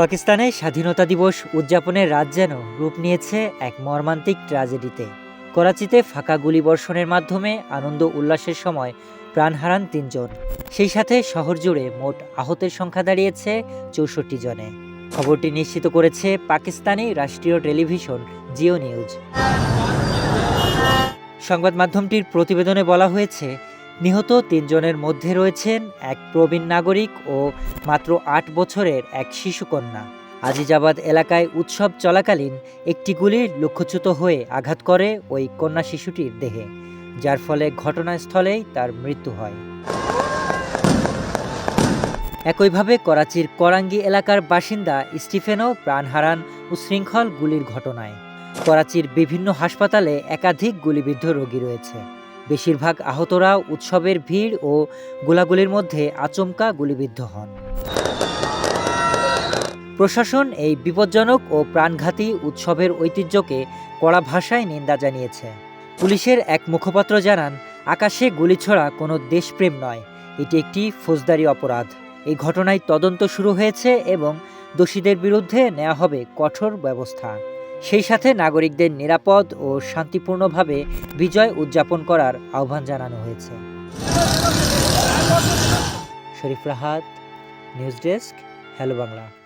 পাকিস্তানে স্বাধীনতা দিবস উদযাপনের রাত যেন রূপ নিয়েছে এক মর্মান্তিক ট্র্যাজেডিতে করাচিতে ফাঁকা গুলিবর্ষণের মাধ্যমে আনন্দ উল্লাসের সময় প্রাণ হারান তিনজন। সেই সাথে শহর জুড়ে মোট আহতের সংখ্যা দাঁড়িয়েছে চৌষট্টি জনে। খবরটি নিশ্চিত করেছে পাকিস্তানি রাষ্ট্রীয় টেলিভিশন জিও নিউজ। সংবাদ মাধ্যমটির প্রতিবেদনে বলা হয়েছে নিহত তিনজনের মধ্যে রয়েছেন এক প্রবীণ নাগরিক ও মাত্র আট বছরের এক শিশুকন্যা। আজিজাবাদ এলাকায় উৎসব চলাকালীন একটি গুলি লক্ষ্যচ্যুত হয়ে আঘাত করে ওই কন্যা শিশুটির দেহে, যার ফলে ঘটনাস্থলেই তার মৃত্যু হয়। একইভাবে করাচির করাঙ্গি এলাকার বাসিন্দা স্টিফেনও প্রাণ হারান উশৃঙ্খল গুলির ঘটনায়। করাচির বিভিন্ন হাসপাতালে একাধিক গুলিবিদ্ধ রোগী রয়েছে। বেশিরভাগ আহতরা উৎসবের ভিড় ও গোলাগুলির মধ্যে আচমকা গুলিবিদ্ধ হন। প্রশাসন এই বিপজ্জনক ও প্রাণঘাতী উৎসবের ঐতিহ্যকে কড়া ভাষায় নিন্দা জানিয়েছে। পুলিশের এক মুখপাত্র জানান, আকাশে গুলি ছোড়া কোনো দেশপ্রেম নয়, এটি একটি ফৌজদারি অপরাধ। এই ঘটনায় তদন্ত শুরু হয়েছে এবং দোষীদের বিরুদ্ধে নেওয়া হবে কঠোর ব্যবস্থা। সেই সাথে নাগরিকদের নিরাপদ ও শান্তিপূর্ণভাবে বিজয় উদযাপন করার আহ্বান জানানো হয়েছে। Sharif Rahat, news desk, hello Bangla.